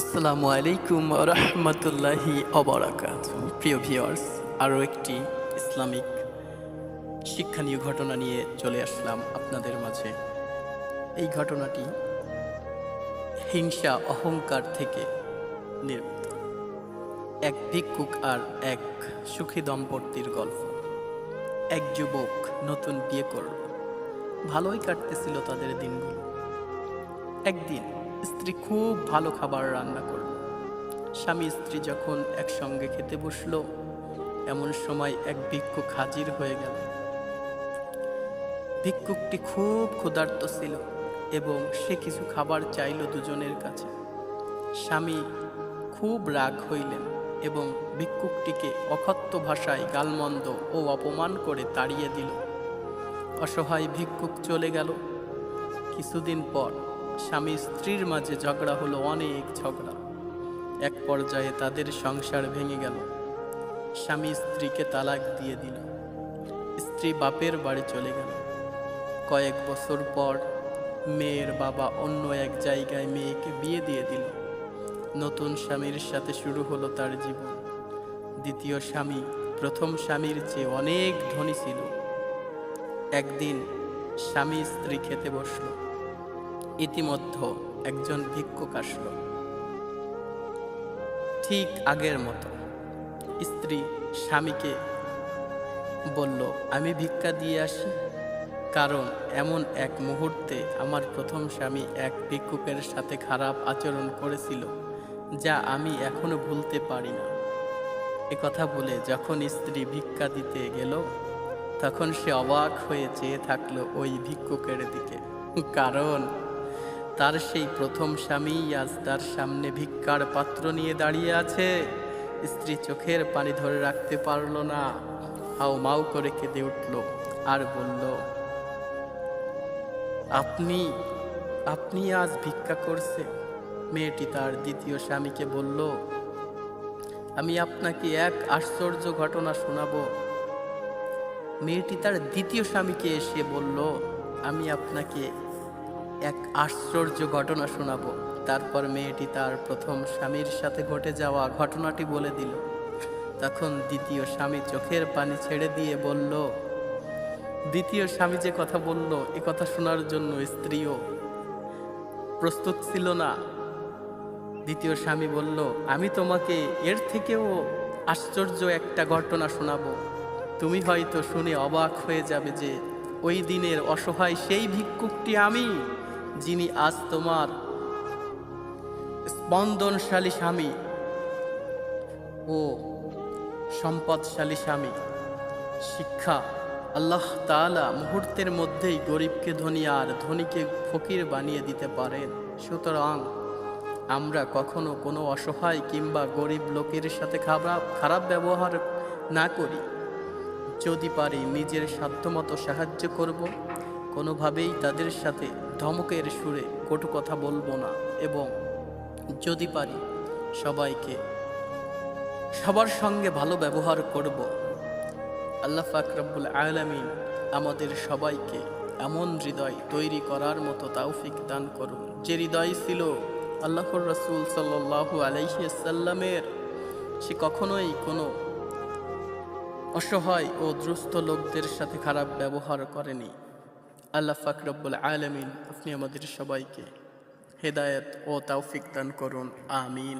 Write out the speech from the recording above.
আসসালামু আলাইকুম রহমতুল্লাহি অবরাকাত প্রিয় ভিওয়ার্স আরও একটি ইসলামিক শিক্ষণীয় ঘটনা নিয়ে চলে আসলাম আপনাদের মাঝে। এই ঘটনাটি হিংসা, অহংকার থেকে নির্মিত। এক ভিক্ষুক আর এক সুখী দম্পতির গল্প। এক যুবক নতুন বিয়ে করল। ভালোই কাটতেছিল তাদের দিনগুলো। একদিন স্ত্রী খুব ভালো খাবার রান্না করল। স্বামী স্ত্রী যখন একসঙ্গে খেতে বসল, এমন সময় এক ভিক্ষুক হাজির হয়ে গেল। ভিক্ষুকটি খুব ক্ষুধার্ত ছিল এবং সে কিছু খাবার চাইল দুজনের কাছে। স্বামী খুব রাগ হইলেন এবং ভিক্ষুকটিকে অকথ্য ভাষায় গালমন্দ ও অপমান করে তাড়িয়ে দিল। অসহায় ভিক্ষুক চলে গেল। কিছুদিন পর স্বামী স্ত্রীর মাঝে ঝগড়া হলো অনেক ঝগড়া। এক পর্যায়ে তাদের সংসার ভেঙে গেল। স্বামী স্ত্রীকে তালাক দিয়ে দিল। স্ত্রী বাপের বাড়ি চলে গেল। কয়েক বছর পর মেয়ের বাবা অন্য এক জায়গায় মেয়েকে বিয়ে দিয়ে দিল। নতুন স্বামীর সাথে শুরু হলো তার জীবন। দ্বিতীয় স্বামী প্রথম স্বামীর চেয়ে অনেক ধনী ছিল। একদিন স্বামী স্ত্রী খেতে বসল। ইতিমধ্যে একজন ভিক্ষুক আসলো। ঠিক আগের মতো স্ত্রী স্বামীকে বলল, আমি ভিক্ষা দিয়ে আসি, কারণ এমন এক মুহূর্তে আমার প্রথম স্বামী এক ভিক্ষুকের সাথে খারাপ আচরণ করেছিল, যা আমি এখনও ভুলতে পারি না। কথা বলে যখন স্ত্রী ভিক্ষা দিতে গেল, তখন সে অবাক হয়ে চেয়ে থাকল ওই ভিক্ষুকের দিকে। কারণ তার সেই প্রথম স্বামী আজ তার সামনে ভিক্ষার পাত্র নিয়ে দাঁড়িয়ে আছে। স্ত্রী চোখের পানি ধরে রাখতে পারল না। হাও মাও করে কেঁদে উঠল আর বলল, আপনি আপনি আজ ভিক্ষা করছে মেয়েটি তার দ্বিতীয় স্বামীকে বলল, আমি আপনাকে এক আশ্চর্য ঘটনা শোনাব। মেয়েটি তার দ্বিতীয় স্বামীকে এসে বলল, আমি আপনাকে এক আশ্চর্য ঘটনা শোনাবো। তারপর মেয়েটি তার প্রথম স্বামীর সাথে ঘটে যাওয়া ঘটনাটি বলে দিল। তখন দ্বিতীয় স্বামী চোখের পানি ছেড়ে দিয়ে বলল, দ্বিতীয় স্বামী যে কথা বলল, এ কথা শোনার জন্য স্ত্রীও প্রস্তুত ছিল না। দ্বিতীয় স্বামী বলল, আমি তোমাকে এর থেকেও আশ্চর্য একটা ঘটনা শোনাবো। তুমি হয়তো শুনে অবাক হয়ে যাবে যে, ওই দিনের অসহায় সেই ভিক্ষুকটি আমি। যিনি আজ তোমার স্পন্দনশালী স্বামী ও সম্পদশালী স্বামী। শিক্ষা আল্লাহ তাআলা মুহূর্তের মধ্যেই গরিবকে ধনী আর ধনীকে ফকির বানিয়ে দিতে পারেন। সুতরাং আমরা কখনো কোনো অসহায় কিংবা গরিব লোকের সাথে খারাপ খারাপ ব্যবহার না করি। যদি পারি নিজের সাধ্যমতো সাহায্য করব। কোনোভাবেই তাদের সাথে ধমকের সুরে কটু কথা বলব না এবং যদি পারি সবাইকে সবার সঙ্গে ভালো ব্যবহার করব। আল্লাহ ফাকরাবুল আলামিন আমাদের সবাইকে এমন হৃদয় তৈরি করার মতো তাওফিক দান করুন। যে হৃদয় ছিল আল্লাহর রসুল সাল্লাহু আলাইসাল্লামের সে কখনোই কোনো অসহায় ও দ্রুস্ত লোকদের সাথে খারাপ ব্যবহার করেনি। আল্লাহ ফাকরবুল আলমিন আপনি আমাদের সবাইকে হেদায়ত ও তাওফিক দান করুন আমিন।